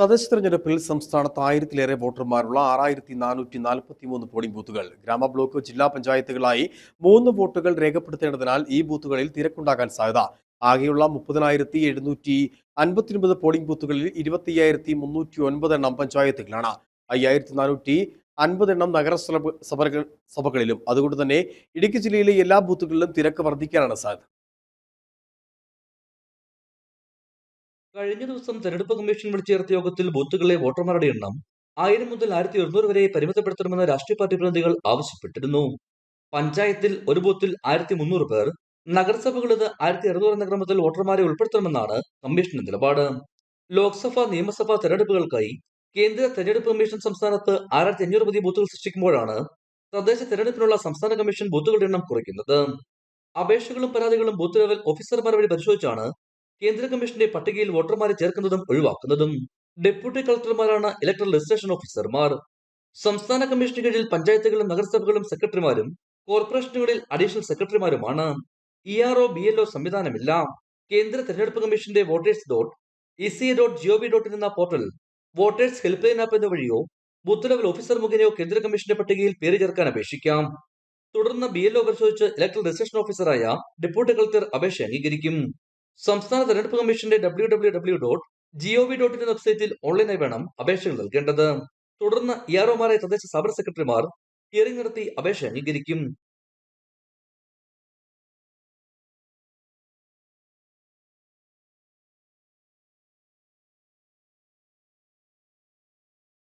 തദ്ദേശ തെരഞ്ഞെടുപ്പിൽ സംസ്ഥാനത്ത് ആയിരത്തിലേറെ വോട്ടർമാരുള്ള ആറായിരത്തി നാനൂറ്റി നാൽപ്പത്തി മൂന്ന് പോളിംഗ് ബൂത്തുകൾ. ഗ്രാമ ബ്ലോക്ക് ജില്ലാ പഞ്ചായത്തുകളായി മൂന്ന് വോട്ടുകൾ രേഖപ്പെടുത്തേണ്ടതിനാൽ ഈ ബൂത്തുകളിൽ തിരക്കുണ്ടാകാൻ സാധ്യത. ആകെയുള്ള മുപ്പതിനായിരത്തി എഴുന്നൂറ്റി അൻപത്തിയൊൻപത് പോളിംഗ് ബൂത്തുകളിൽ ഇരുപത്തിയ്യായിരത്തി മുന്നൂറ്റി ഒൻപത് എണ്ണം പഞ്ചായത്തുകളാണ്. അയ്യായിരത്തി നാനൂറ്റി അൻപത് എണ്ണം നഗരസഭ സഭകളിലും. അതുകൊണ്ട് തന്നെ ഇടുക്കി ജില്ലയിലെ എല്ലാ ബൂത്തുകളിലും തിരക്ക് വർദ്ധിക്കാനാണ് സാധ്യത. കഴിഞ്ഞ ദിവസം തെരഞ്ഞെടുപ്പ് കമ്മീഷൻ വിളിച്ചു ചേർത്ത യോഗത്തിൽ ബൂത്തുകളിലെ വോട്ടർമാരുടെ എണ്ണം ആയിരം മുതൽ ആയിരത്തി ഒരുന്നൂറ് വരെ പരിമിതപ്പെടുത്തണമെന്ന് രാഷ്ട്രീയ പാർട്ടി പ്രതിനിധികൾ ആവശ്യപ്പെട്ടിരുന്നു. പഞ്ചായത്തിൽ ഒരു ബൂത്തിൽ ആയിരത്തി മുന്നൂറ് പേർ നഗരസഭകളിൽ ആയിരത്തി അറുന്നൂറ് എന്ന ക്രമത്തിൽ വോട്ടർമാരെ ഉൾപ്പെടുത്തണമെന്നാണ് കമ്മീഷന്റെ നിലപാട്. ലോക്സഭ നിയമസഭാ തെരഞ്ഞെടുപ്പുകൾക്കായി കേന്ദ്ര തെരഞ്ഞെടുപ്പ് കമ്മീഷൻ സംസ്ഥാനത്ത് ആയിരത്തി അഞ്ഞൂറ് പുതിയ ബൂത്തുകൾ സൃഷ്ടിക്കുമ്പോഴാണ് തദ്ദേശ തെരഞ്ഞെടുപ്പിനുള്ള സംസ്ഥാന കമ്മീഷൻ ബൂത്തുകളുടെ എണ്ണം കുറയ്ക്കുന്നത്. അപേക്ഷകളും പരാതികളും ബൂത്ത് ലെവൽ ഓഫീസർമാർ വഴി പരിശോധിച്ചാണ് കേന്ദ്ര കമ്മീഷന്റെ പട്ടികയിൽ വോട്ടർമാരെ ചേർക്കുന്നതും ഒഴിവാക്കുന്നതും ഡെപ്യൂട്ടി കളക്ടർമാരാണ് ഇലക്ട്രൽ രജിസ്ട്രേഷൻ ഓഫീസർമാർ. സംസ്ഥാന കമ്മീഷന് കീഴിൽ പഞ്ചായത്തുകളും നഗരസഭകളും സെക്രട്ടറിമാരും കോർപ്പറേഷനുകളിൽ additional സെക്രട്ടറിമാരുമാണ്. E R O B L O സംവിധാനമില്ല. കേന്ദ്ര തെരഞ്ഞെടുപ്പ് കമ്മീഷന്റെ voters dot E C dot gov dot in എന്ന portal voters help line app എന്ന വഴിയോ ബൂത്ത് ലെവൽ ഓഫീസർ മുഖേനയോ കേന്ദ്ര കമ്മീഷന്റെ പട്ടികയിൽ പേര് ചേർക്കാൻ അപേക്ഷിക്കാം. തുടർന്ന് ബി എൽ ഒ പരിശോധിച്ച് ഇലക്ട്രൽ രജിസ്ട്രേഷൻ ഓഫീസറായ ഡെപ്യൂട്ടി കളക്ടർ അപേക്ഷ അംഗീകരിക്കും. സംസ്ഥാന തെരഞ്ഞെടുപ്പ് കമ്മീഷന്റെ W W W dot gov dot in വെബ്സൈറ്റിൽ ഓൺലൈനായി വേണം അപേക്ഷകൾ നൽകേണ്ടത്. തുടർന്ന് ഇ ആർ തദ്ദേശ സ്ഥാപന സെക്രട്ടറിമാർ ഹിയറിംഗ് നടത്തി അപേക്ഷ അംഗീകരിക്കും.